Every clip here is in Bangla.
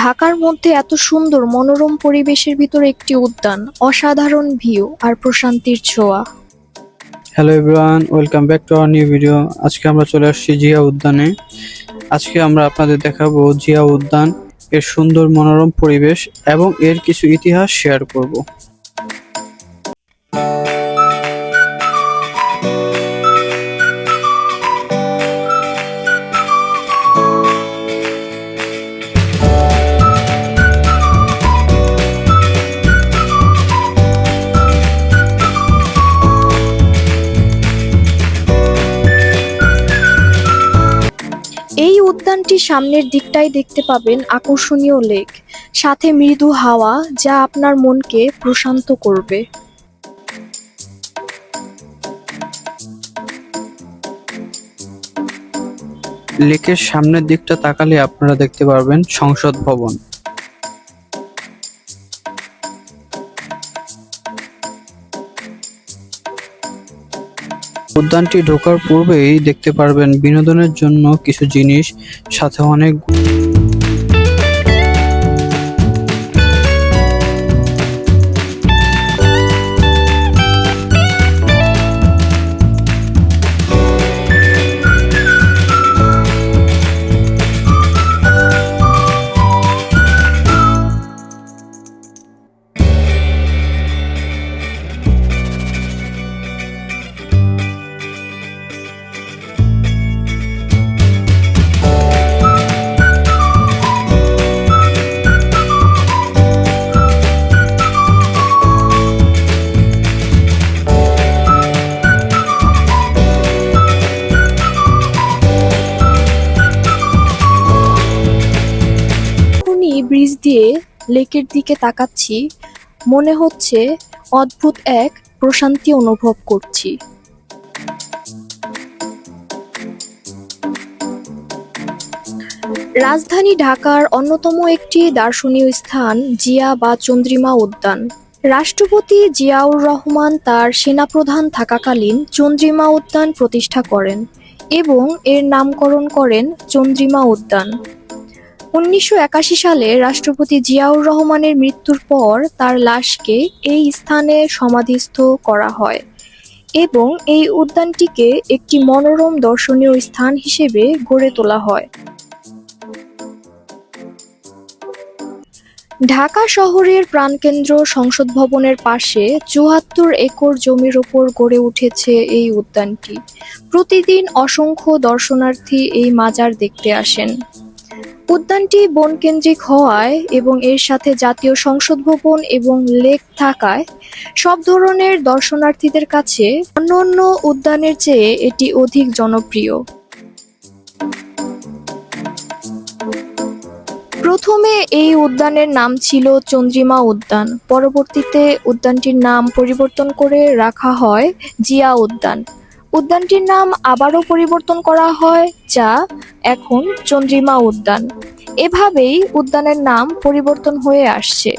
ঢাকার মধ্যে এত সুন্দর মনোরম পরিবেশের ভিতরে একটি উদ্যান, অসাধারণ ভিউ আর প্রশান্তির ছোঁয়া। Hello everyone welcome back to our new video আজকে আমরা চলে আসছি জিয়া উদ্যানে। আজকে আমরা আপনাদের দেখাবো জিয়া উদ্যান, এর সুন্দর মনোরম পরিবেশ এবং এর কিছু ইতিহাস শেয়ার করব। এই উদ্যানটির সামনের দিকটাই দেখতে পাবেন আকর্ষণীয় লেক। সাথে মৃদু হাওয়া যা আপনার মনকে প্রশান্ত করবে। লেকের সামনের দিকটা তাকালে আপনারা দেখতে পারবেন সংসদ ভবন। উদ্যানটি ঢোকার পূর্বেই দেখতে পারবেন বিনোদনের জন্য কিছু জিনিস সাথে অনেক দিয়ে লেকের দিকে তাকাচ্ছি, মনে হচ্ছে অদ্ভুত এক প্রশান্তি অনুভব করছি। রাজধানী ঢাকার অন্যতম একটি দার্শনীয় স্থান জিয়া বা চন্দ্রিমা উদ্যান। রাষ্ট্রপতি জিয়াউর রহমান তার সেনাপ্রধান থাকাকালীন চন্দ্রিমা উদ্যান প্রতিষ্ঠা করেন এবং এর নামকরণ করেন চন্দ্রিমা উদ্যান। উনিশশো একাশি সালে রাষ্ট্রপতি জিয়াউর রহমানের মৃত্যুর পর তার লাশকে এই স্থানে সমাধিস্থ করা হয় এবং এই উদ্যানটিকে একটি মনোরম দর্শনীয় স্থান হিসেবে গড়ে তোলা হয়। ঢাকা শহরের প্রাণকেন্দ্র সংসদ ভবনের পাশে চুয়াত্তর একর জমির ওপর গড়ে উঠেছে এই উদ্যানটি। প্রতিদিন অসংখ্য দর্শনার্থী এই মাজার দেখতে আসেন। উদ্যানটি বনকেন্দ্রিক হওয়ায় এবং এর সাথে জাতীয় সংসদ ভবন এবং লেক থাকায় সব ধরনের দর্শনার্থীদের কাছে অন্যান্য উদ্যানের চেয়ে এটি অধিক জনপ্রিয়। প্রথমে এই উদ্যানের নাম ছিল চন্দ্রিমা উদ্যান। পরবর্তীতে উদ্যানটির নাম পরিবর্তন করে রাখা হয় জিয়া উদ্যান। উদ্যানটির নাম আবারও পরিবর্তন করা হয় যা এখন চন্দ্রিমা উদ্যান। এভাবেই উদ্যানের নাম পরিবর্তন হয়ে আসছে।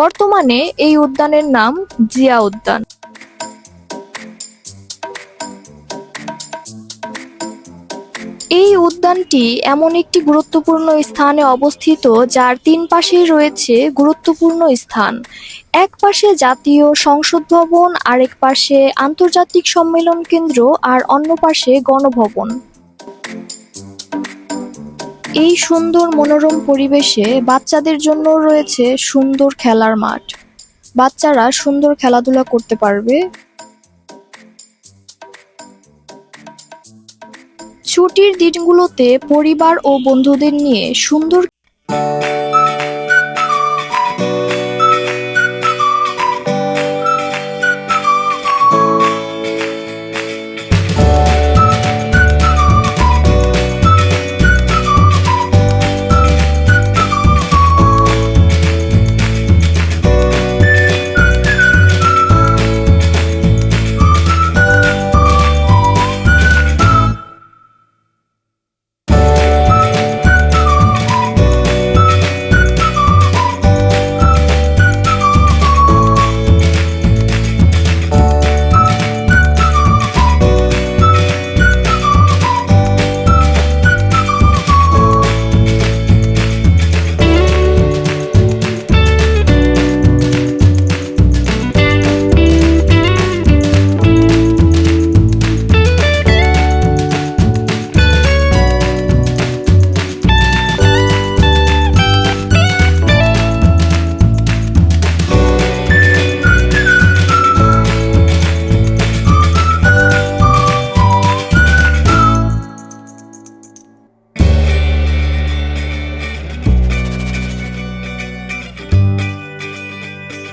বর্তমানে এই উদ্যানের নাম জিয়া উদ্যান। এই উদ্যানটি এমন একটি গুরুত্বপূর্ণ স্থানে অবস্থিত, যার তিন পাশেই রয়েছে গুরুত্বপূর্ণ স্থান। এক পাশে জাতীয় সংসদ ভবন, আরেক পাশে আন্তর্জাতিক সম্মেলন কেন্দ্র, আর অন্য পাশে গণভবন। এই সুন্দর মনোরম পরিবেশে বাচ্চাদের জন্য রয়েছে সুন্দর খেলার মাঠ। বাচ্চারা সুন্দর খেলাধুলা করতে পারবে। ছুটির দিনগুলোতে পরিবার ও বন্ধুদের নিয়ে সুন্দর